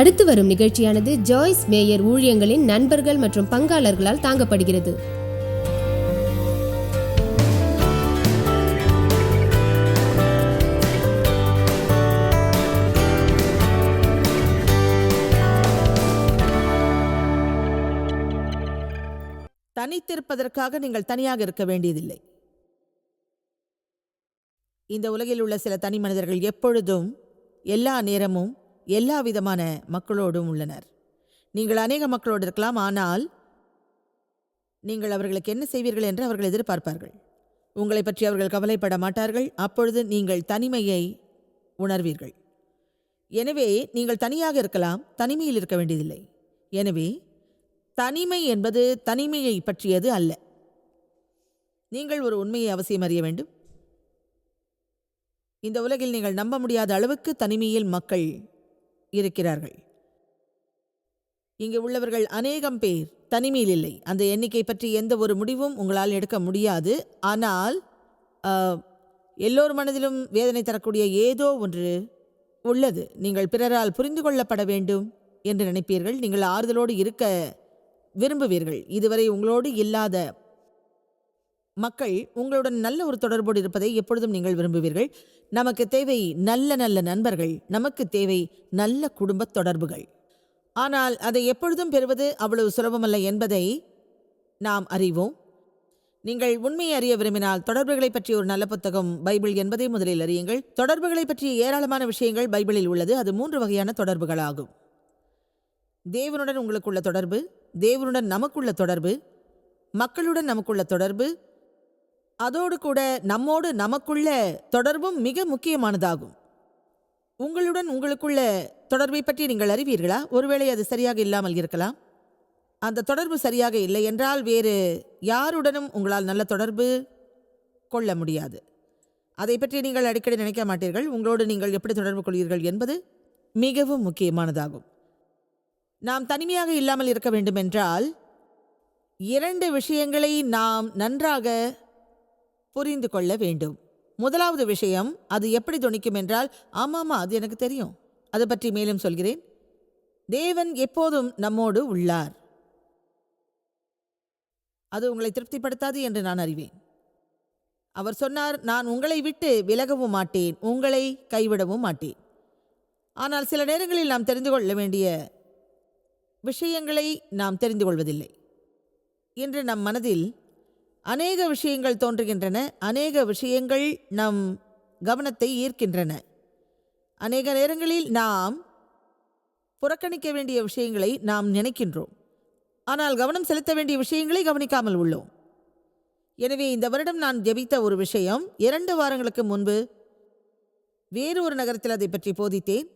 அடுத்து வரும் நிகழ்ச்சியானது ஜாய்ஸ் மேயர் ஊழியங்களின் நண்பர்கள் மற்றும் பங்காளர்களால் தாங்கப்படுகிறது. தனித்திருப்பதற்காக நீங்கள் தனியாக இருக்க வேண்டியதில்லை. இந்த உலகில் உள்ள சில தனி மனிதர்கள் எப்பொழுதும் எல்லா நேரமும் எல்லா விதமான மக்களோடும் உள்ளனர். நீங்கள் அநேக மக்களோடு இருக்கலாம் ஆனால் நீங்கள் அவர்களுக்கு என்ன செய்வீர்கள் என்று அவர்கள் எதிர்பார்ப்பார்கள். உங்களை பற்றி அவர்கள் கவலைப்பட மாட்டார்கள் அப்பொழுது நீங்கள் தனிமையை உணர்வீர்கள். எனவே நீங்கள் தனியாக இருக்கலாம் தனிமையில் இருக்க வேண்டியதில்லை. எனவே தனிமை என்பது தனிமையை பற்றியது அல்ல. நீங்கள் ஒரு உண்மையை அவசியம் அறிய வேண்டும். இந்த உலகில் நீங்கள் நம்ப முடியாத அளவுக்கு தனிமையில் மக்கள் இருக்கிறார்கள். இங்கு உள்ளவர்கள் அநேகம் பேர் தனிமையில் இல்லை. அந்த எண்ணிக்கை பற்றி எந்த ஒரு முடிவும் உங்களால் எடுக்க முடியாது. ஆனால் எல்லோர் மனதிலும் வேதனை தரக்கூடிய ஏதோ ஒன்று உள்ளது. நீங்கள் பிறரால் புரிந்து கொள்ளப்பட வேண்டும் என்று நினைப்பீர்கள். நீங்கள் ஆறுதலோடு இருக்க விரும்புவீர்கள். இதுவரை உங்களோடு இல்லாத மக்கள் உங்களுடன் நல்ல ஒரு தொடர்போடு இருப்பதை எப்பொழுதும் நீங்கள் விரும்புவீர்கள். நமக்கு தேவை நல்ல நல்ல நண்பர்கள். நமக்கு தேவை நல்ல குடும்ப தொடர்புகள். ஆனால் அதை எப்பொழுதும் பெறுவது அவ்வளவு சுலபமல்ல என்பதை நாம் அறிவோம். நீங்கள் உண்மையை அறிய விரும்பினால் தொடர்புகளை பற்றிய ஒரு நல்ல புத்தகம் பைபிள் என்பதை முதலில் அறியுங்கள். தொடர்புகளை பற்றிய ஏராளமான விஷயங்கள் பைபிளில் உள்ளது. அது மூன்று வகையான தொடர்புகளாகும். தேவனுடன் உங்களுக்குள்ள தொடர்பு தேவனுடன் நமக்குள்ள தொடர்பு மக்களுடன் நமக்குள்ள தொடர்பு அதோடு கூட நம்மோடு நமக்குள்ள தொடர்பும் மிக முக்கியமானதாகும். உங்களுடன் உங்களுக்குள்ள தொடர்பை பற்றி நீங்கள் அறிவீர்களா? ஒருவேளை அது சரியாக இல்லாமல் இருக்கலாம். அந்த தொடர்பு சரியாக இல்லை என்றால் வேறு யாருடனும் உங்களால் நல்ல தொடர்பு கொள்ள முடியாது. அதை பற்றி நீங்கள் அடிக்கடி நினைக்க மாட்டீர்கள். உங்களோடு நீங்கள் எப்படி தொடர்பு கொள்வீர்கள் என்பது மிகவும் முக்கியமானதாகும். நாம் தனிமையாக இல்லாமல் இருக்க வேண்டுமென்றால் இரண்டு விஷயங்களை நாம் நன்றாக புரிந்து கொள்ள வேண்டும். முதலாவது விஷயம் அது எப்படி துணிக்கும் என்றால் ஆமாமா அது எனக்கு தெரியும். அதை பற்றி மேலும் சொல்கிறேன். தேவன் எப்போதும் நம்மோடு உள்ளார். அது உங்களை திருப்திப்படுத்தாது என்று நான் அறிவேன். அவர் சொன்னார் நான் உங்களை விட்டு விலகவும் மாட்டேன் உங்களை கைவிடவும் மாட்டேன். ஆனால் சில நேரங்களில் நாம் தெரிந்து கொள்ள வேண்டிய விஷயங்களை நாம் தெரிந்து கொள்வதில்லை. இன்று நம் மனதில் அநேக விஷயங்கள் தோன்றுகின்றன. அநேக விஷயங்கள் நம் கவனத்தை ஈர்க்கின்றன. அநேக நேரங்களில் நாம் புறக்கணிக்க வேண்டிய விஷயங்களை நாம் நினைக்கின்றோம். ஆனால் கவனம் செலுத்த வேண்டிய விஷயங்களை கவனிக்காமல் உள்ளோம். எனவே இந்த வருடம் நான் ஜெபித்த ஒரு விஷயம் இரண்டு வாரங்களுக்கு முன்பு வேறு ஒரு நகரத்தில் அதை பற்றி போதித்தேன்.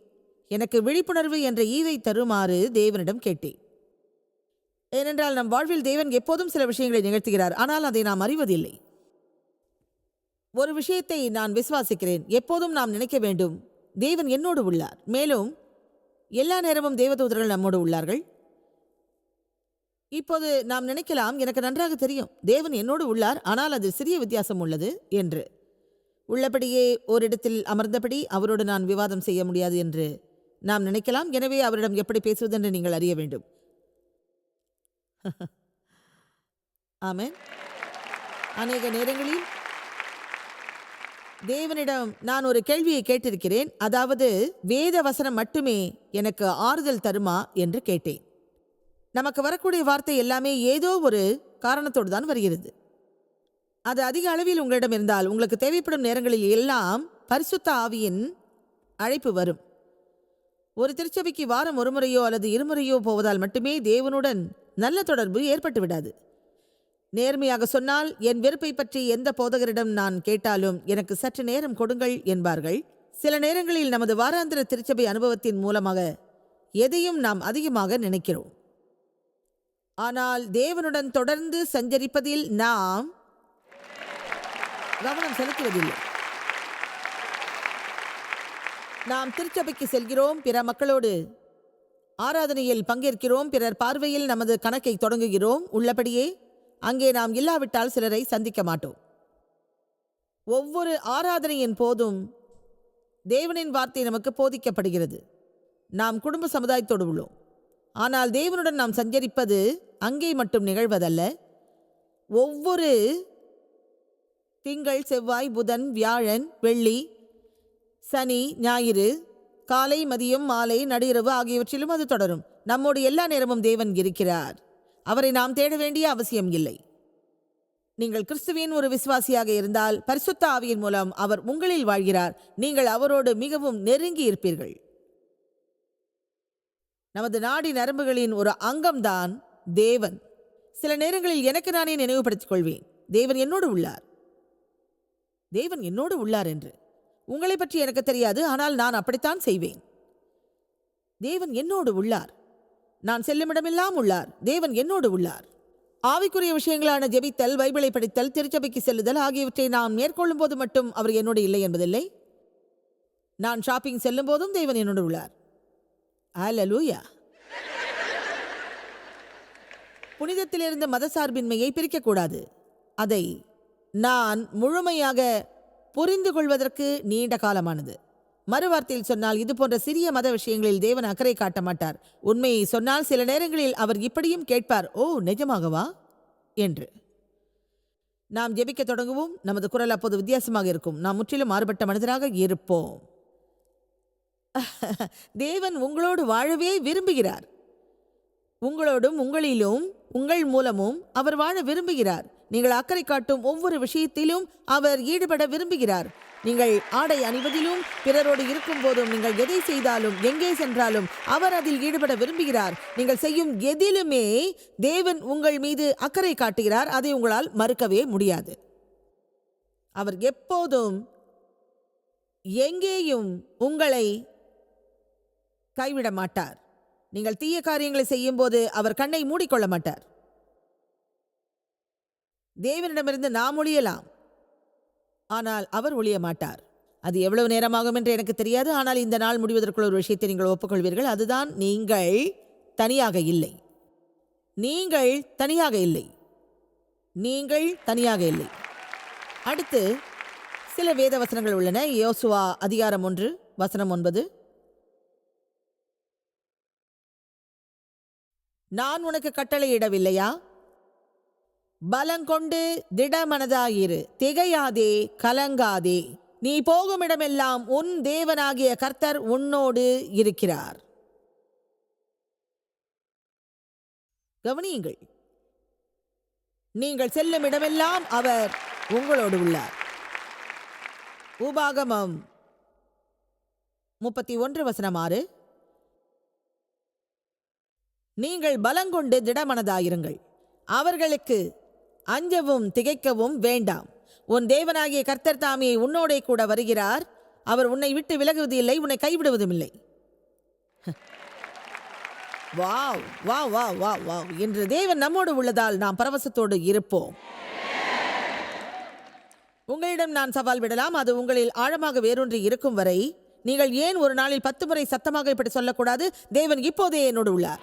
எனக்கு விழிப்புணர்வு என்ற ஈவை தருமாறு தேவனிடம் கேட்டேன். ஏனென்றால் நம் வாழ்வில் தேவன் எப்போதும் சில விஷயங்களை நிகழ்த்துகிறார் ஆனால் அதை நாம் அறிவதில்லை. ஒரு விஷயத்தை நான் விசுவாசிக்கிறேன் எப்போதும் நாம் நினைக்க வேண்டும் தேவன் என்னோடு உள்ளார். மேலும் எல்லா நேரமும் தேவதூதர்கள் நம்மோடு உள்ளார்கள். இப்போது நாம் நினைக்கலாம் எனக்கு நன்றாக தெரியும் தேவன் என்னோடு உள்ளார் ஆனால் அது சிறிய வித்தியாசம் உள்ளது என்று. உள்ளபடியே ஓரிடத்தில் அமர்ந்தபடி அவரோடு நான் விவாதம் செய்ய முடியாது என்று நாம் நினைக்கலாம். எனவே அவரிடம் எப்படி பேசுவதென்று நீங்கள் அறிய வேண்டும். ஆமேன். அநேக நேரங்களில் தேவனிடம் நான் ஒரு கேள்வியை கேட்டிருக்கிறேன். அதாவது வேத வசனம் மட்டுமே எனக்கு ஆறுதல் தருமா என்று கேட்டேன். நமக்கு வரக்கூடிய வார்த்தை எல்லாமே ஏதோ ஒரு காரணத்தோடு தான் வருகிறது. அது அதிக அளவில் உங்களிடம் இருந்தால் உங்களுக்கு தேவைப்படும் நேரங்களில் எல்லாம் பரிசுத்த ஆவியின் அழைப்பு வரும். ஒரு திருச்சபைக்கு வாரம் ஒரு முறையோ அல்லது இருமுறையோ போவதால் மட்டுமே தேவனுடன் நல்ல தொடர்பு ஏற்பட்டு விடாது. நேர்மையாக சொன்னால் என் வெறுப்பை பற்றி எந்த போதகரிடம் நான் கேட்டாலும் எனக்கு சற்று நேரம் கொடுங்கள் என்பார்கள். சில நேரங்களில் நமது வாராந்திர திருச்சபை அனுபவத்தின் மூலமாக எதையும் நாம் அதிகமாக நினைக்கிறோம். ஆனால் தேவனுடன் தொடர்ந்து சஞ்சரிப்பதில் நாம் கவனம் செலுத்துவதில்லை. நாம் திருச்சபைக்கு செல்கிறோம் பிற மக்களோடு ஆராதனையில் பங்கேற்கிறோம். பிறர் பார்வையில் நமது கணக்கை தொடங்குகிறோம். உள்ளபடியே அங்கே நாம் இல்லாவிட்டால் சிலரை சந்திக்க மாட்டோம். ஒவ்வொரு ஆராதனையின் போதும் தேவனின் வார்த்தை நமக்கு போதிக்கப்படுகிறது. நாம் குடும்ப சமுதாயத்தோடு உள்ளோம். ஆனால் தேவனுடன் நாம் சஞ்சரிப்பது அங்கே மட்டும் நிகழ்வதல்ல. ஒவ்வொரு திங்கள் செவ்வாய் புதன் வியாழன் வெள்ளி சனி ஞாயிறு காலை மதியம் மாலை நடுஇரவு ஆகியவற்றிலும் அது தொடரும். நம்மோடு எல்லா நேரமும் தேவன் இருக்கிறார். அவரை நாம் தேட வேண்டிய அவசியம் இல்லை. நீங்கள் கிறிஸ்துவின் ஒரு விசுவாசியாக இருந்தால் பரிசுத்த ஆவியின் மூலம் அவர் உங்களில் வாழ்கிறார். நீங்கள் அவரோடு மிகவும் நெருங்கி இருப்பீர்கள். நமது நாடி நரம்புகளின் ஒரு அங்கம்தான் தேவன். சில நேரங்களில் எனக்கு நானே நினைவுபடுத்திக் கொள்வேன். தேவன் என்னோடு உள்ளார். தேவன் என்னோடு உள்ளார் என்று. உங்களை பற்றி எனக்கு தெரியாது ஆனால் நான் அப்படித்தான் செய்வேன். தேவன் என்னோடு உள்ளார். நான் செல்லுமிடமெல்லாம் உள்ளார். தேவன் என்னோடு உள்ளார். ஆவிக்குரிய விஷயங்களான ஜெபித்தல் பைபிளை படித்தல் திருச்சபைக்கு செல்லுதல் ஆகியவற்றை நான் மேற்கொள்ளும் போது மட்டும் அவர் என்னோடு இல்லை என்பதில்லை. நான் ஷாப்பிங் செல்லும் போதும் தேவன் என்னோடு உள்ளார். ஹalleluya. புனிதத்திலிருந்து மதசார்பின்மையை பிரிக்கக்கூடாது. அதை நான் முழுமையாக புரிந்து கொள்வதற்கு நீண்ட காலமானது. மறுவார்த்தையில் சொன்னால் இது போன்ற சிறிய மத விஷயங்களில் தேவன் அக்கறை காட்ட மாட்டார். உண்மையை சொன்னால் சில நேரங்களில் அவர் இப்படியும் கேட்பார் ஓ நிஜமாகவா? என்று. நாம் ஜெபிக்க தொடங்குவோம். நமது குரல் அப்போது வித்தியாசமாக இருக்கும். நாம் முற்றிலும் மாறுபட்ட மனிதராக இருப்போம். தேவன் உங்களோடு வாழவே விரும்புகிறார். உங்களோடும் உங்களிலும் உங்கள் மூலமும் அவர் வாழ விரும்புகிறார். நீங்கள் அக்கறை காட்டும் ஒவ்வொரு விஷயத்திலும் அவர் ஈடுபட விரும்புகிறார். நீங்கள் ஆடை அணிவதிலும் பிறரோடு இருக்கும் போதும் நீங்கள் எதை செய்தாலும் எங்கே சென்றாலும் அவர் அதில் ஈடுபட விரும்புகிறார். நீங்கள் செய்யும் எதிலுமே தேவன் உங்கள் மீது அக்கறை காட்டுகிறார். அதை உங்களால் மறுக்கவே முடியாது. அவர் எப்போதும் எங்கேயும் உங்களை கைவிட மாட்டார். நீங்கள் தீய காரியங்களை செய்யும்போது அவர் கண்ணை மூடிக்கொள்ள மாட்டார். தேவனிடமிருந்து நாம் ஒழியலாம். ஆனால் அவர் ஒழிய மாட்டார் அது எவ்வளவு நேரமாகும் என்று எனக்கு தெரியாது. ஆனால் இந்த நாள் முடிவதற்குள் ஒரு விஷயத்தை நீங்கள் ஒப்புக்கொள்வீர்கள். அதுதான் நீங்கள் தனியாக இல்லை. நீங்கள் தனியாக இல்லை. நீங்கள் தனியாக இல்லை. அடுத்து சில வேத வசனங்கள் உள்ளன. யோசுவா அதிகாரம் ஒன்று வசனம் ஒன்பது. நான் உனக்கு கட்டளையிடவில்லையா? பலங்கொண்டு திடமனதாயிரு. திகையாதே கலங்காதே. நீ போகுமிடமெல்லாம் உன் தேவனாகிய கர்த்தர் உன்னோடு இருக்கிறார். கவனியுங்கள். நீங்கள் செல்லும் இடமெல்லாம் அவர் உங்களோடு உள்ளார். உபாகமம் முப்பத்தி ஒன்று வசனம் ஆறு. நீங்கள் பலங்கொண்டு திடமனதாயிருங்கள். அவர்களுக்கு அஞ்சவும் திகைக்கவும் வேண்டாம். உன் தேவனாகிய கர்த்தர் தாமே உன்னோடே கூட வருகிறார். அவர் உன்னை விட்டு விலகுவது இல்லை உன்னை கைவிடுவதும் இல்லை வாவ் வா வா வா வா என்று தேவன் நம்மோடு உள்ளதால் நாம் பரவசத்தோடு இருப்போம். உங்களிடம் நான் சவால் விடலாம். அது உங்களில் ஆழமாக வேரூன்றி இருக்கும் வரை நீங்கள் ஏன் ஒரு நாளில் பத்து முறை சத்தமாக இப்படி சொல்லக்கூடாது? தேவன் இப்போதே என்னோடு உள்ளார்.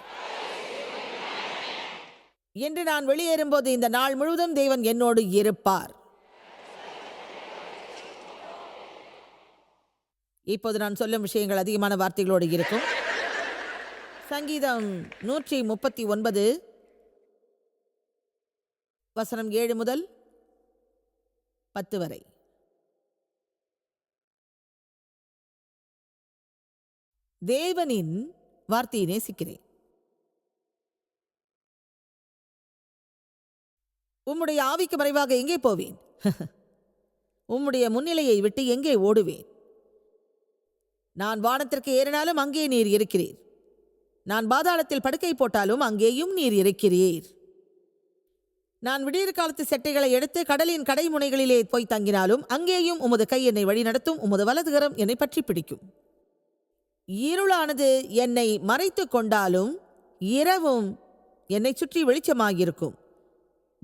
என்று நான் வெளியேறும்போது இந்த நாள் முழுவதும் தேவன் என்னோடு இருப்பார். இப்போது நான் சொல்லும் விஷயங்கள் அதிகமான வார்த்தைகளோடு இருக்கும். சங்கீதம் நூற்றி முப்பத்தி ஒன்பது. வசனம் ஏழு முதல் பத்து வரை. தேவனின் வார்த்தையை நேசிக்கிறேன். உம்முடைய ஆவிக்கு மறைவாக எங்கே போவேன்? உம்முடைய முன்னிலையை விட்டு எங்கே ஓடுவேன்? நான் வானத்திற்கு ஏறினாலும் அங்கே நீர் இருக்கிறீர். நான் பாதாளத்தில் படுக்கை போட்டாலும் அங்கேயும் நீர் இருக்கிறீர். நான் விடியற் காலத்து செட்டைகளை எடுத்து கடலின் கடைமுனைகளிலே போய் தங்கினாலும் அங்கேயும் உமது கை என்னை வழிநடத்தும் உமது வலதுகரம் என்னை பற்றி பிடிக்கும். இருளானது என்னை மறைத்து கொண்டாலும் இரவும் என்னை சுற்றி வெளிச்சமாகியிருக்கும்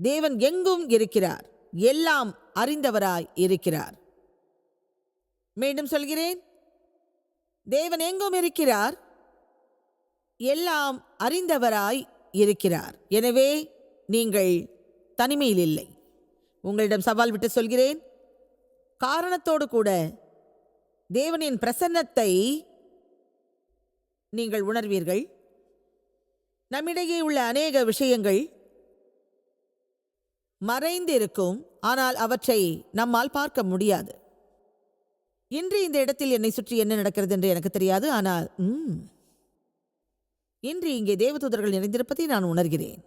தேவன் எங்கும் இருக்கிறார். எல்லாம் அறிந்தவராய் இருக்கிறார். மீண்டும் சொல்கிறேன். தேவன் எங்கும் இருக்கிறார்? எல்லாம் அறிந்தவராய் இருக்கிறார். எனவே நீங்கள் தனிமையில் இல்லை. உங்களிடம் சவால் விட்டு சொல்கிறேன். காரணத்தோடு கூட தேவனின் பிரசன்னத்தை நீங்கள் உணர்வீர்கள். நம்மிடையே உள்ள அநேக விஷயங்கள் மறைந்திருக்கும் ஆனால் அவற்றை நம்மால் பார்க்க முடியாது. இன்று இந்த இடத்தில் என்னை சுற்றி என்ன நடக்கிறது என்று எனக்கு தெரியாது ஆனால் ம், இன்று இங்கே தேவதூதர்கள் நிறைந்திருப்பதை நான் உணர்கிறேன்.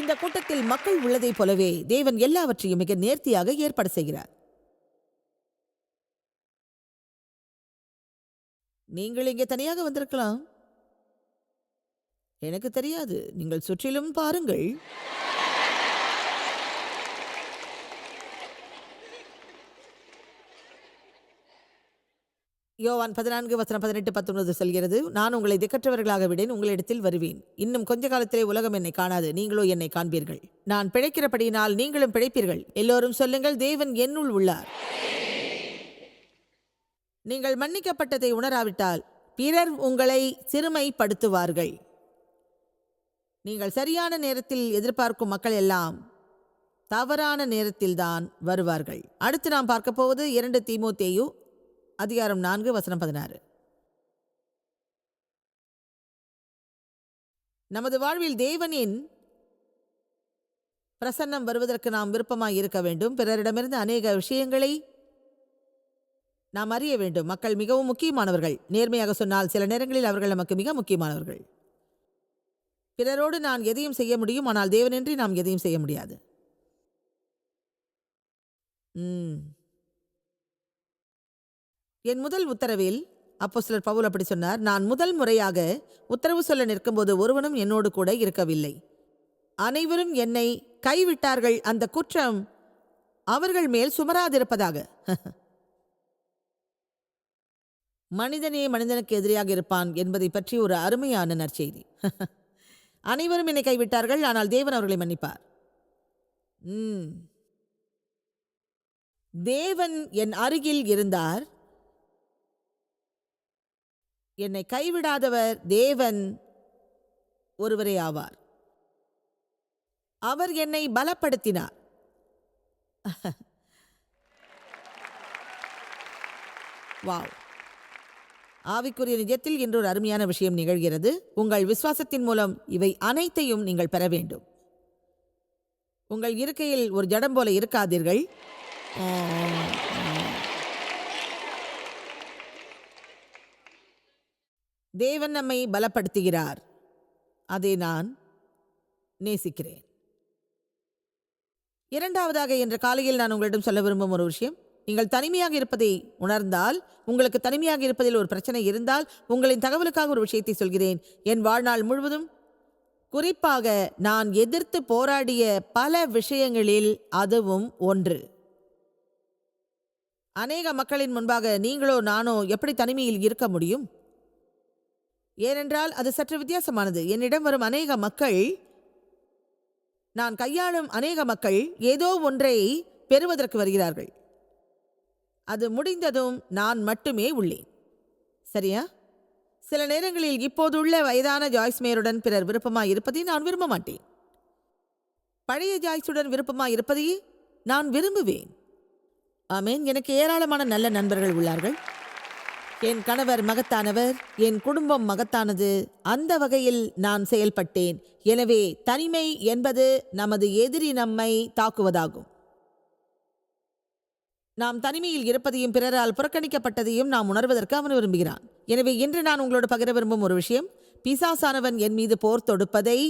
இந்த கூட்டத்தில் மக்கள் உள்ளதைப் போலவே தேவன் எல்லாவற்றையும் மிக நேர்த்தியாக ஏற்பாடு செய்கிறார். நீங்கள் இங்கே தனியாக வந்திருக்கலாம். எனக்கு தெரியாது. நீங்கள் சுற்றிலும் பாருங்கள். யோவான் பதினான்கு வசனம் பதினெட்டு பத்தொன்பது செல்கிறது நான் உங்களை திக்கற்றவர்களாக விடேன் உங்களிடத்தில் வருவேன். இன்னும் கொஞ்ச காலத்திலே உலகம் என்னை காணாது நீங்களோ என்னை காண்பீர்கள். நான் பிழைக்கிறபடியினால் நீங்களும் பிழைப்பீர்கள். எல்லோரும் சொல்லுங்கள் தேவன் என்னுள் உள்ளார். நீங்கள் மன்னிக்கப்பட்டதை உணராவிட்டால் பிறர் உங்களை சிறுமைப்படுத்துவார்கள். நீங்கள் சரியான நேரத்தில் எதிர்பார்க்கும் மக்கள் எல்லாம் தவறான நேரத்தில்தான் வருவார்கள். அடுத்து நாம் பார்க்க போவது இரண்டு தீமோத்தேயு அதிகாரம் நான்கு வசனம் பதினாறு. நமது வாழ்வில் தேவனின் பிரசன்னம் வருவதற்கு நாம் விருப்பமாய் இருக்க வேண்டும். பிறரிடமிருந்து அநேக விஷயங்களை நாம் அறிய வேண்டும். மக்கள் மிகவும் முக்கியமானவர்கள். நேர்மையாக சொன்னால் சில நேரங்களில் அவர்கள் நமக்கு மிக முக்கியமானவர்கள். பிறரோடு நான் எதையும் செய்ய முடியும் ஆனால் தேவனின்றி நாம் எதையும் செய்ய முடியாது. ம். என் முதல் உத்தரவில் அப்போ சிலர் பவுல் அப்படி சொன்னார் நான் முதல் முறையாக உத்தரவு சொல்ல நிற்கும்போது ஒருவனும் என்னோடு கூட இருக்கவில்லை. அனைவரும் என்னை கைவிட்டார்கள் அந்த குற்றம் அவர்கள் மேல் சுமராதிருப்பதாக. மனிதனே மனிதனுக்கு எதிரியாக இருப்பான் என்பதை பற்றி ஒரு அருமையான நற்செய்தி. அனைவரும் என்னை கைவிட்டார்கள் ஆனால் தேவன் அவர்களை மன்னிப்பார். ம். தேவன் என் அருகில் இருந்தார். என்னை கைவிடாதவர் தேவன் ஒருவரே ஆவார். அவர் என்னை பலப்படுத்தினார். வாவ். ஆவிக்குரிய நிஜத்தில் இன்று ஒரு அருமையான விஷயம் நிகழ்கிறது. உங்கள் விசுவாசத்தின் மூலம் இவை அனைத்தையும் நீங்கள் பெற வேண்டும். உங்கள் இருக்கையில் ஒரு ஜடம் போல இருக்காதீர்கள். தேவன் நம்மை பலப்படுத்துகிறார். அதை நான் நேசிக்கிறேன். இரண்டாவதாக இன்று காலையில் நான் உங்களிடம் சொல்ல விரும்பும் ஒரு விஷயம். நீங்கள் தனிமையாக இருப்பதை உணர்ந்தால் உங்களுக்கு தனிமையாக இருப்பதில் ஒரு பிரச்சனை இருந்தால் உங்களின் தகவலுக்காக ஒரு விஷயத்தை சொல்கிறேன். என் வாழ்நாள் முழுவதும் குறிப்பாக நான் எதிர்த்து போராடிய பல விஷயங்களில் அதுவும் ஒன்று. அநேக மக்களின் முன்பாக நீங்களோ நானோ எப்படி தனிமையில் இருக்க முடியும்? ஏனென்றால் அது சற்று வித்தியாசமானது. என்னிடம் வரும் அநேக மக்கள் நான் கையாளும் அநேக மக்கள் ஏதோ ஒன்றை பெறுவதற்கு வருகிறார்கள். அது முடிந்ததும் நான் மட்டுமே உள்ளேன். சரியா? சில நேரங்களில் இப்போதுள்ள வயதான ஜாய்ஸ் மேயருடன் பிறர் விருப்பமாக இருப்பதை நான் விரும்ப மாட்டேன். பழைய ஜாய்ஸுடன் விருப்பமாக இருப்பதையே நான் விரும்புவேன். ஆமேன். எனக்கு ஏராளமான நல்ல நண்பர்கள் உள்ளார்கள். என் கணவர் மகத்தானவர் என் குடும்பம் மகத்தானது அந்த வகையில் நான் செயல்பட்டேன். எனவே தனிமை என்பது நமது எதிரி நம்மை தாக்குவதாகும். நாம் தனிமையில் இருப்பதையும் பிறரால் புறக்கணிக்கப்பட்டதையும் நாம் உணர்வதற்கு அவன் விரும்புகிறான். எனவே இன்று நான் உங்களோடு பகிர விரும்பும் ஒரு விஷயம் பிசாசானவன் என் மீது போர் தொடுப்பதை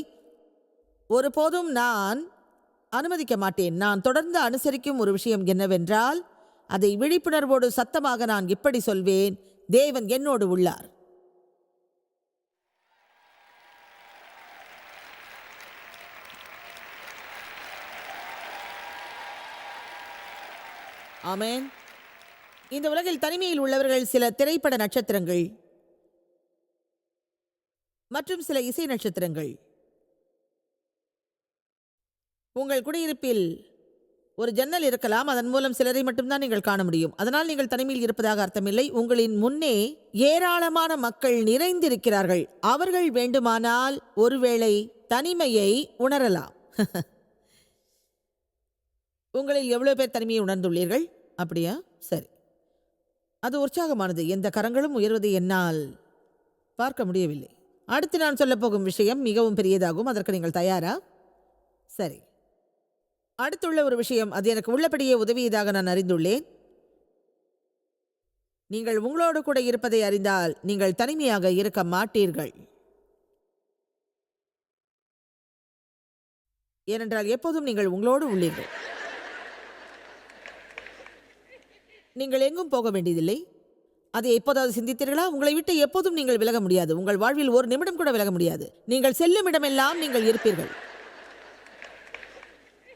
ஒருபோதும் நான் அனுமதிக்க மாட்டேன். நான் தொடர்ந்து அனுசரிக்கும் ஒரு விஷயம் என்னவென்றால் அதை விழிப்புணர்வோடு சத்தமாக நான் இப்படி சொல்வேன். தேவன் என்னோடு உள்ளார். ஆமேன். இந்த உலகில் தனிமையில் உள்ளவர்கள் சில திரைப்பட நட்சத்திரங்கள் மற்றும் சில இசை நட்சத்திரங்கள். உங்கள் குடியிருப்பில் ஒரு ஜன்னல் இருக்கலாம் அதன் மூலம் சிலரை மட்டும்தான் நீங்கள் காண முடியும். அதனால் நீங்கள் தனிமையில் இருப்பதாக அர்த்தமில்லை. உங்களின் முன்னே ஏராளமான மக்கள் நிறைந்திருக்கிறார்கள். அவர்கள் வேண்டுமானால் ஒருவேளை தனிமையை உணரலாம். உங்களில் எவ்வளோ பேர் தனிமையை உணர்ந்துள்ளீர்கள்? அப்படியா? சரி. அது உற்சாகமானது. எந்த கரங்களும் உயர்வது என்னால் பார்க்க முடியவில்லை. அடுத்து நான் சொல்லப்போகும் விஷயம் மிகவும் பெரியதாகும். அதற்கு நீங்கள் தயாரா? சரி. அடுத்துள்ள ஒரு விஷயம். அது எனக்கு உள்ளபடியே உதவியதாக நான் அறிந்துள்ளேன். நீங்கள் உங்களோடு கூட இருப்பதை அறிந்தால் நீங்கள் தனிமையாக இருக்க மாட்டீர்கள். ஏனென்றால் எப்போதும் நீங்கள் உங்களோடு உள்ளீர்கள். நீங்கள் எங்கும் போக வேண்டியதில்லை. அதை எப்போதாவது சிந்தித்தீர்களா? உங்களை விட்டு எப்போதும் நீங்கள் விலக முடியாது. உங்கள் வாழ்வில் ஒரு நிமிடம் கூட விலக முடியாது. நீங்கள் செல்லும் இடமெல்லாம் நீங்கள் இருப்பீர்கள்.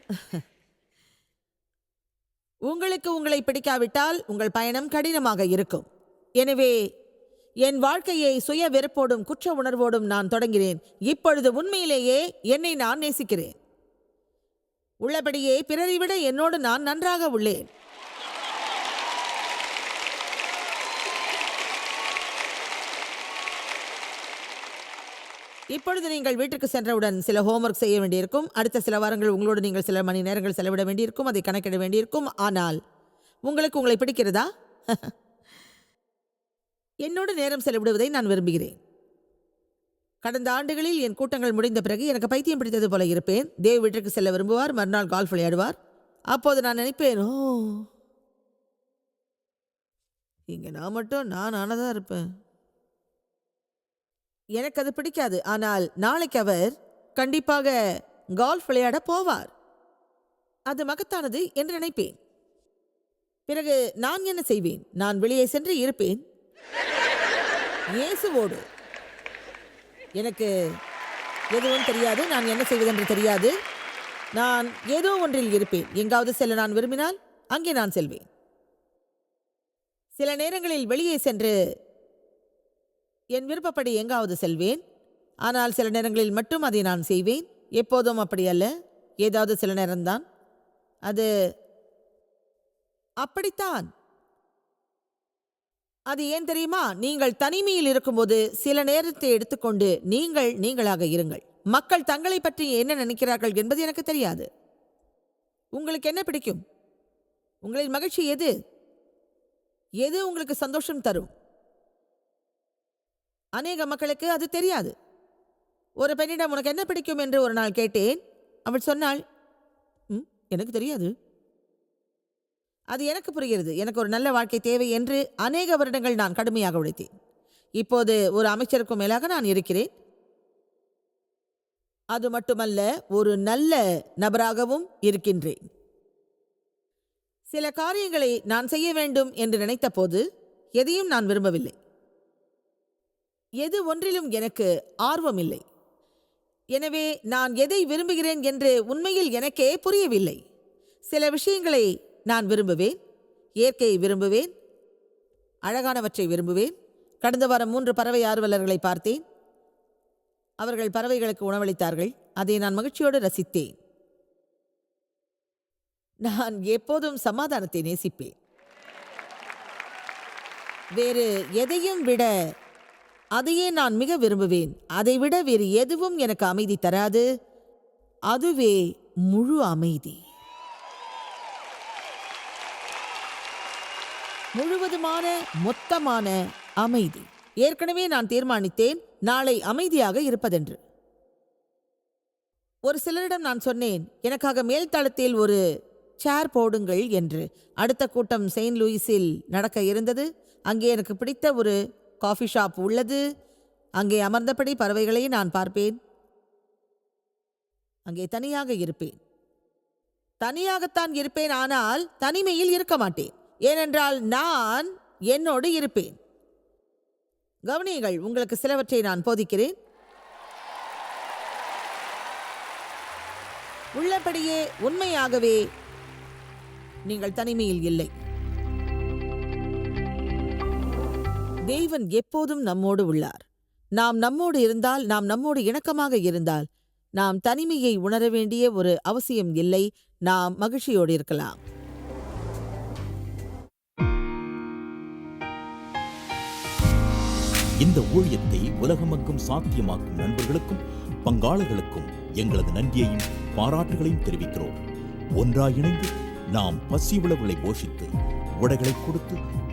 உங்களுக்கு உங்களை பிடிக்காவிட்டால் உங்கள் பயணம் கடினமாக இருக்கும். எனவே என் வாழ்க்கையை சுய வெறுப்போடும் குற்ற உணர்வோடும் நான் தொடங்கினேன். இப்பொழுது உண்மையிலேயே என்னை நான் நேசிக்கிறேன். உள்ளபடியே பிறரை விட என்னோடு நான் நன்றாக உள்ளேன். இப்பொழுது நீங்கள் வீட்டுக்கு சென்றவுடன் சில ஹோம்ஒர்க் செய்ய வேண்டியிருக்கும். அடுத்த சில வாரங்கள் உங்களோடு நீங்கள் சில மணி நேரங்கள் செலவிட வேண்டியிருக்கும். அதை கணக்கிட வேண்டியிருக்கும். ஆனால் உங்களுக்கு உங்களை பிடிக்கிறதா? என்னோடு நேரம் செலவிடுவதை நான் விரும்புகிறேன். கடந்த ஆண்டுகளில் என் கூட்டங்கள் முடிந்த பிறகு எனக்கு பைத்தியம் பிடித்தது போல இருப்பேன். தேவ் வீட்டிற்கு செல்ல விரும்புவார். மறுநாள் கால்ஃப் விளையாடுவார். அப்போது நான் நினைப்பேன் ஓ இங்கே நான் மட்டும் நான் ஆனதாக இருப்பேன். எனக்கு அது பிடிக்காது. ஆனால் நாளைக்கு அவர் கண்டிப்பாக கால்ஃப் விளையாட போவார். அது மகத்தானது என்று நினைப்பேன். பிறகு நான் என்ன செய்வேன்? நான் வெளியே சென்று இருப்பேன். இயேசுவோடு. எனக்கு எதுவும் தெரியாது. நான் என்ன செய்வதென்று தெரியாது. நான் ஏதோ ஒன்றில் இருப்பேன். எங்காவது செல்ல நான் விரும்பினால் அங்கே நான் செல்வேன். சில நேரங்களில் வெளியே சென்று என் விருப்பப்படி எங்காவது செல்வேன். ஆனால் சில நேரங்களில் மட்டும் அதை நான் செய்வேன். எப்போதும் அப்படி அல்ல. ஏதாவது சில நேரம்தான். அது அப்படித்தான். அது ஏன் தெரியுமா? நீங்கள் தனிமையில் இருக்கும்போது சில நேரத்தை எடுத்துக்கொண்டு நீங்கள் நீங்களாக இருங்கள். மக்கள் தங்களை பற்றி என்ன நினைக்கிறார்கள் என்பது எனக்கு தெரியாது. உங்களுக்கு என்ன பிடிக்கும்? உங்களின் மகிழ்ச்சி எது? எது உங்களுக்கு சந்தோஷம் தரும்? அநேக மக்களுக்கு அது தெரியாது. ஒரு பெண்ணிடம் உனக்கு என்ன பிடிக்கும் என்று ஒரு நாள் கேட்டேன். அவள் சொன்னாள் "ம், எனக்கு தெரியாது. அது எனக்கு புரிகிறது. எனக்கு ஒரு நல்ல வாழ்க்கை தேவை என்று அநேக வருடங்கள் நான் கடுமையாக உழைத்தேன். இப்போது ஒரு அமைச்சருக்கும் மேலாக நான் இருக்கிறேன். அது மட்டுமல்ல ஒரு நல்ல நபராகவும் இருக்கின்றேன். சில காரியங்களை நான் செய்ய வேண்டும் என்று நினைத்த போது எதையும் நான் விரும்பவில்லை. எது ஒன்றிலும் எனக்கு ஆர்வம் இல்லை எனவே நான் எதை விரும்புகிறேன் என்று உண்மையில் எனக்கே புரியவில்லை. சில விஷயங்களை நான் விரும்புவேன் இயற்கையை விரும்புவேன் அழகானவற்றை விரும்புவேன். கடந்த வாரம் மூன்று பறவை ஆர்வலர்களை பார்த்தேன். அவர்கள் பறவைகளுக்கு உணவளித்தார்கள். அதை நான் மகிழ்ச்சியோடு ரசித்தேன். நான் எப்போதும் சமாதானத்தை நேசிப்பேன். வேறு எதையும் விட அதையே நான் மிக விரும்புவேன். அதைவிட வேறு எதுவும் எனக்கு அமைதி தராது. அதுவே முழு அமைதி. முழுவதுமான மொத்தமான அமைதி. ஏற்கனவே நான் தீர்மானித்தேன் நாளை அமைதியாக இருப்பதென்று. ஒரு சிலரிடம் நான் சொன்னேன் எனக்காக மேல்தளத்தில் ஒரு சேர் போடுங்கள் என்று. அடுத்த கூட்டம் செயின்ட் லூயிஸில் நடக்க இருந்தது. அங்கே எனக்கு பிடித்த ஒரு காஃபி ஷாப் உள்ளது. அங்கே அமர்ந்தபடி பறவைகளை நான் பார்ப்பேன். அங்கே தனியாக இருப்பேன். தனியாகத்தான் இருப்பேன் ஆனால் தனிமையில் இருக்க மாட்டேன். ஏனென்றால் நான் என்னோடு இருப்பேன். கவனியுங்கள் உங்களுக்கு சிலவற்றை நான் போதிக்கிறேன். உள்ளபடியே உண்மையாகவே நீங்கள் தனிமையில் இல்லை. தேவன் எப்போதும் நம்மோடு உள்ளார். நாம் நம்மோடு இருந்தால் நாம் நம்மோடு இணக்கமாக இருந்தால் நாம் தனிமையை உணர வேண்டிய ஒரு அவசியம் இல்லை. நாம் மகிழ்ச்சியோடு இருக்கலாம். இந்த ஊழியத்தை உலகமெங்கும் சாத்தியமாக்கும் நண்பர்களுக்கும் பங்காளர்களுக்கும் எங்களது நன்றியையும் பாராட்டுகளையும் தெரிவிக்கிறோம். ஒன்றாய் இணைந்து நாம் பசி உழவுகளை போஷித்து உடைகளை கொடுத்து